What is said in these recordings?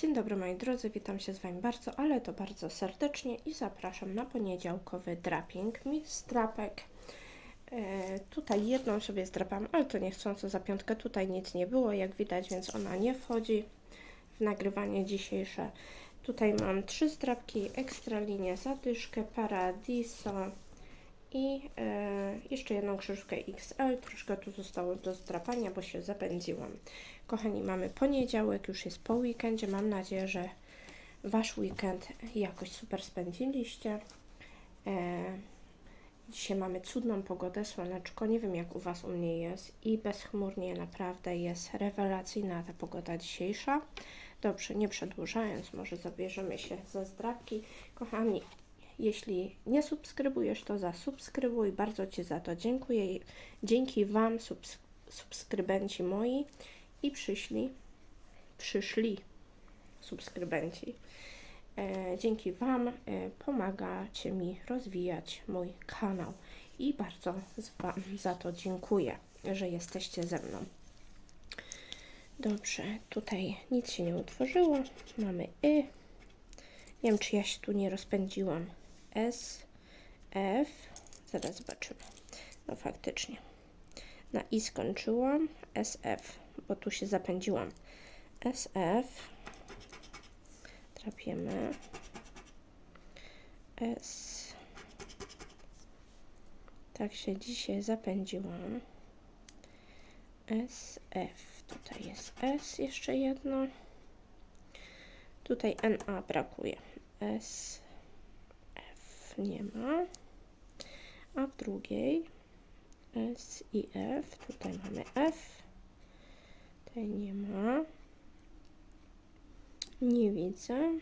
Dzień dobry moi drodzy, witam się z Wami bardzo, ale to bardzo serdecznie i zapraszam na poniedziałkowy draping. Mi z drapek. E, tutaj jedną sobie zdrapam, ale to niechcąco za piątkę. Tutaj nic nie było, jak widać, więc ona nie wchodzi w nagrywanie dzisiejsze. Tutaj mam trzy zdrapki, ekstralinię, zadyszkę, paradiso i e, jeszcze jedną krzyżówkę XL. Troszkę tu zostało do zdrapania, bo się zapędziłam. Kochani, mamy poniedziałek, już jest po weekendzie. Mam nadzieję, że Wasz weekend jakoś super spędziliście. E, dzisiaj mamy cudną pogodę, słoneczko. Nie wiem jak u Was, u mnie jest. I bezchmurnie naprawdę jest rewelacyjna ta pogoda dzisiejsza. Dobrze, nie przedłużając, może zabierzemy się za zdrapki. Kochani, jeśli nie subskrybujesz, to zasubskrybuj. Bardzo Ci za to dziękuję. Dzięki Wam, subs subskrybenci moi i przyszli, przyszli subskrybenci. E, dzięki Wam e, pomagacie mi rozwijać mój kanał i bardzo Wam za to dziękuję, że jesteście ze mną. Dobrze, tutaj nic się nie utworzyło. Mamy Y. Nie wiem, czy ja się tu nie rozpędziłam. S, F. Zaraz zobaczymy. No faktycznie. Na I skończyłam. SF, bo tu się zapędziłam. SF. Trapiemy. S. Tak się dzisiaj zapędziłam. SF. Tutaj jest S jeszcze jedno. Tutaj NA brakuje. S. Nie ma. A w drugiej S i F. Tutaj mamy F. Tutaj nie ma. Nie widzę.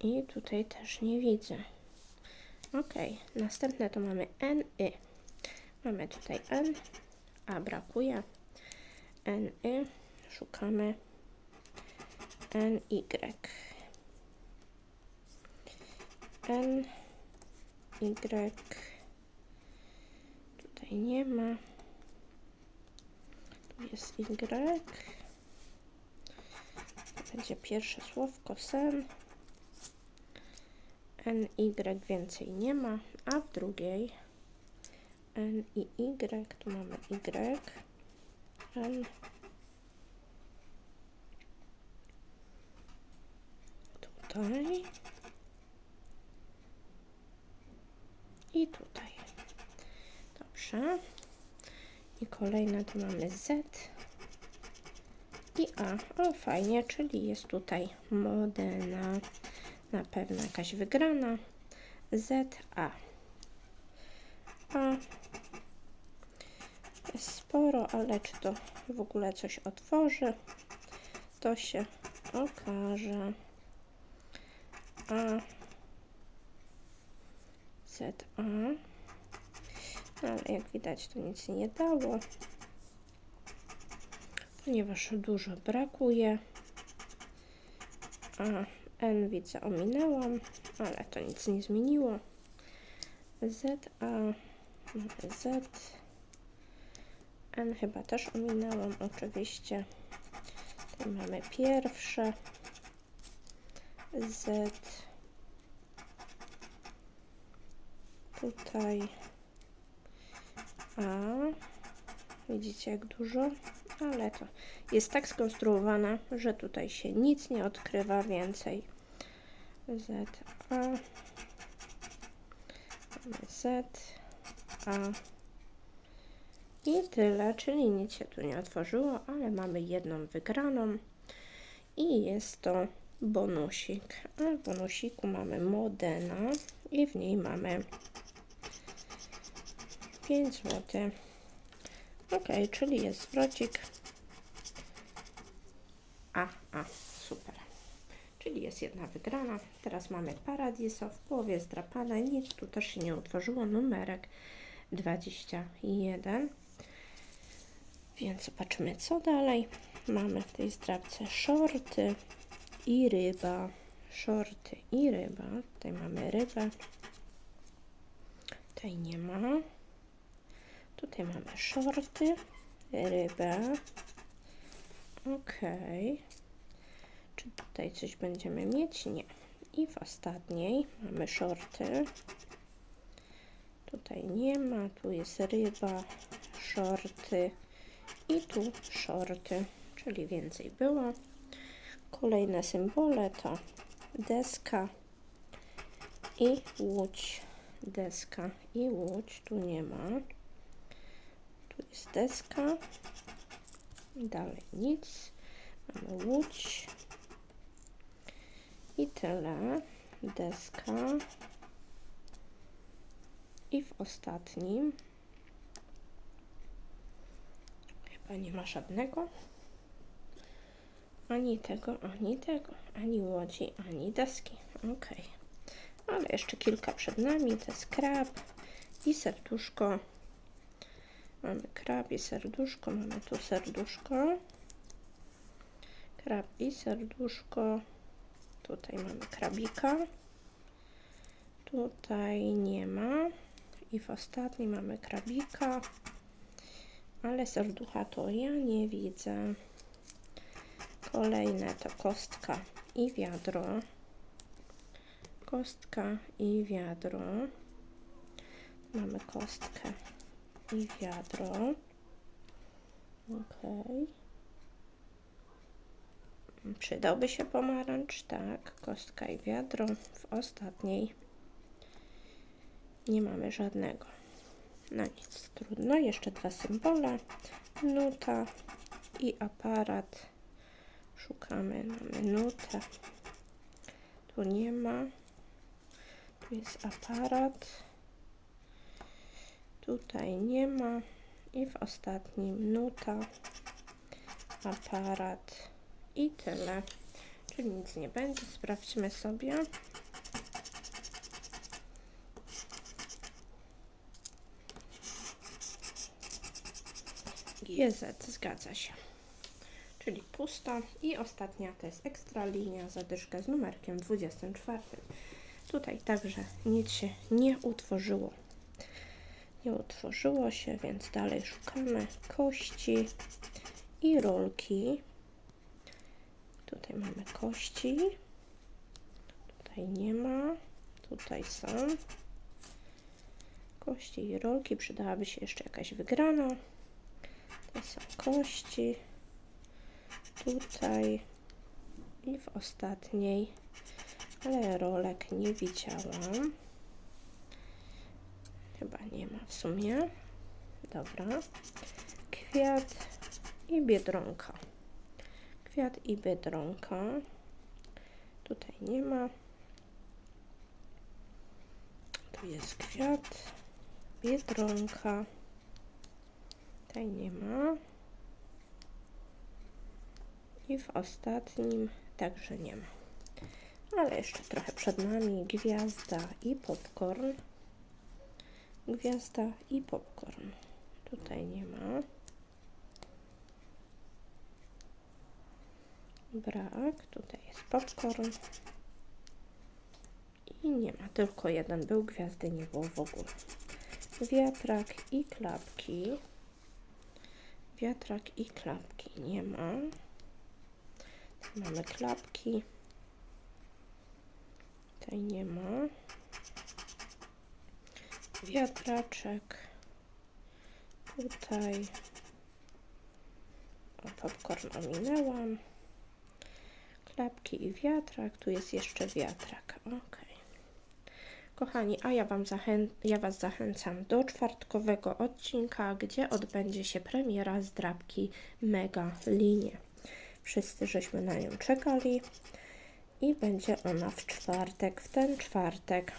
I tutaj też nie widzę. Ok, następne to mamy N, Y. Mamy tutaj N, a brakuje N, Y. Szukamy N, Y. N, Y. Tutaj nie ma. Tu jest Y. To będzie pierwsze słówko sen. N, Y więcej nie ma, a w drugiej N i Y, tu mamy Y, N, tutaj i tutaj. Dobrze. I kolejne tu mamy Z i A. O, fajnie, czyli jest tutaj Modena. Na pewno jakaś wygrana. Z, A. A. Sporo, ale czy to w ogóle coś otworzy, to się okaże. A. ZA. Ale jak widać, to nic nie dało, ponieważ dużo brakuje. A N widzę ominęłam, ale to nic nie zmieniło. ZA, Z, N chyba też ominęłam, oczywiście. Tu mamy pierwsze. Z, tutaj A. Widzicie jak dużo? Ale to jest tak skonstruowana, że tutaj się nic nie odkrywa więcej. Z, A. Z, A. I tyle, czyli nic się tu nie otworzyło, ale mamy jedną wygraną. I jest to bonusik. A w bonusiku mamy Modena i w niej mamy 5 zł. Ok, czyli jest zwrocik. A, a, super. Czyli jest jedna wygrana. Teraz mamy Paradiso w połowie zdrapane. Nic tu też się nie utworzyło. Numerek 21. Więc zobaczymy co dalej. Mamy w tej zdrapce shorty i ryba. Shorty i ryba. Tutaj mamy rybę. Tutaj nie ma. Tutaj mamy shorty, rybę. Okej. Czy tutaj coś będziemy mieć? Nie. I w ostatniej mamy shorty. Tutaj nie ma, tu jest ryba, shorty i tu shorty, czyli więcej było. Kolejne symbole to deska i łódź. Deska i łódź, tu nie ma. Jest deska. Dalej nic. Mamy łódź. I tyle. Deska. I w ostatnim chyba nie ma żadnego. Ani tego, ani tego, ani łodzi, ani deski. Ok. Ale jeszcze kilka przed nami. To jest krab i serduszko. Mamy krab i serduszko. Mamy tu serduszko. Krab i serduszko. Tutaj mamy krabika. Tutaj nie ma. I w ostatnim mamy krabika. Ale serducha to ja nie widzę. Kolejne to kostka i wiadro. Kostka i wiadro. Mamy kostkę i wiadro. Ok. Przydałby się pomarańcz, tak. Kostka i wiadro. W ostatniej nie mamy żadnego. No nic, trudno. Jeszcze dwa symbole. Nuta i aparat. Szukamy, mamy nutę. Tu nie ma. Tu jest aparat. Tutaj nie ma. I w ostatnim nuta, aparat i tyle. Czyli nic nie będzie. Sprawdźmy sobie. GZ, zgadza się. Czyli pusto. I ostatnia to jest ekstra linia, zadyszka z numerkiem 24. Tutaj także nic się nie utworzyło. Nie utworzyło się, więc dalej szukamy kości i rolki. Tutaj mamy kości. Tutaj nie ma. Tutaj są kości i rolki. Przydałaby się jeszcze jakaś wygrana. To są kości. Tutaj i w ostatniej, ale rolek nie widziałam. Chyba nie ma w sumie. Dobra. Kwiat i biedronka. Kwiat i biedronka. Tutaj nie ma. Tu jest kwiat, biedronka. Tutaj nie ma. I w ostatnim także nie ma. Ale jeszcze trochę przed nami gwiazda i popcorn. Gwiazda i popcorn. Tutaj nie ma. Brak. Tutaj jest popcorn. I nie ma. Tylko jeden był. Gwiazdy nie było w ogóle. Wiatrak i klapki. Wiatrak i klapki nie ma. Mamy klapki. Tutaj nie ma. Wiatraczek. Tutaj. O, popcorn ominęłam. Klapki i wiatrak. Tu jest jeszcze wiatrak. Ok. Kochani, a ja, wam ja Was zachęcam do czwartkowego odcinka, gdzie odbędzie się premiera zdrabki Mega Linie. Wszyscy żeśmy na nią czekali i będzie ona w czwartek, w ten czwartek.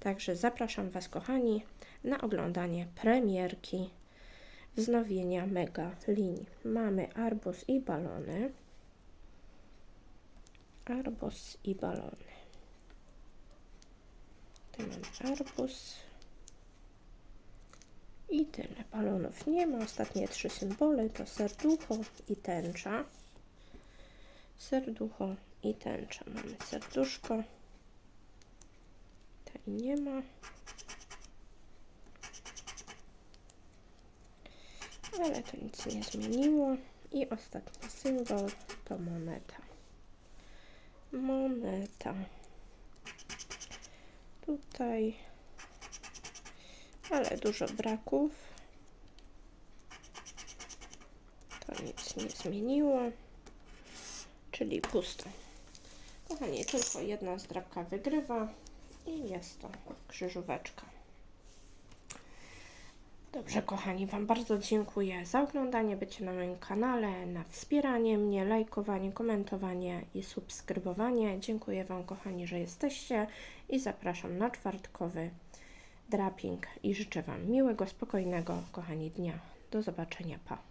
Także zapraszam Was, kochani, na oglądanie premierki wznowienia mega linii. Mamy arbus i balony. Arbus i balony. Tu mamy arbus. I tyle. Balonów nie ma. Ostatnie trzy symbole to serducho i tęcza serducho i tęcza. Mamy serduszko. Tutaj nie ma. Ale to nic nie zmieniło. I ostatni symbol to moneta. Moneta. Tutaj, ale dużo braków. To nic nie zmieniło, czyli pusto. Kochani, tylko jedna zdrabka wygrywa i jest to krzyżóweczka. Dobrze, kochani, Wam bardzo dziękuję za oglądanie, bycie na moim kanale, na wspieranie mnie, lajkowanie, komentowanie i subskrybowanie. Dziękuję Wam, kochani, że jesteście i zapraszam na czwartkowy draping i życzę Wam miłego, spokojnego, kochani, dnia. Do zobaczenia, pa!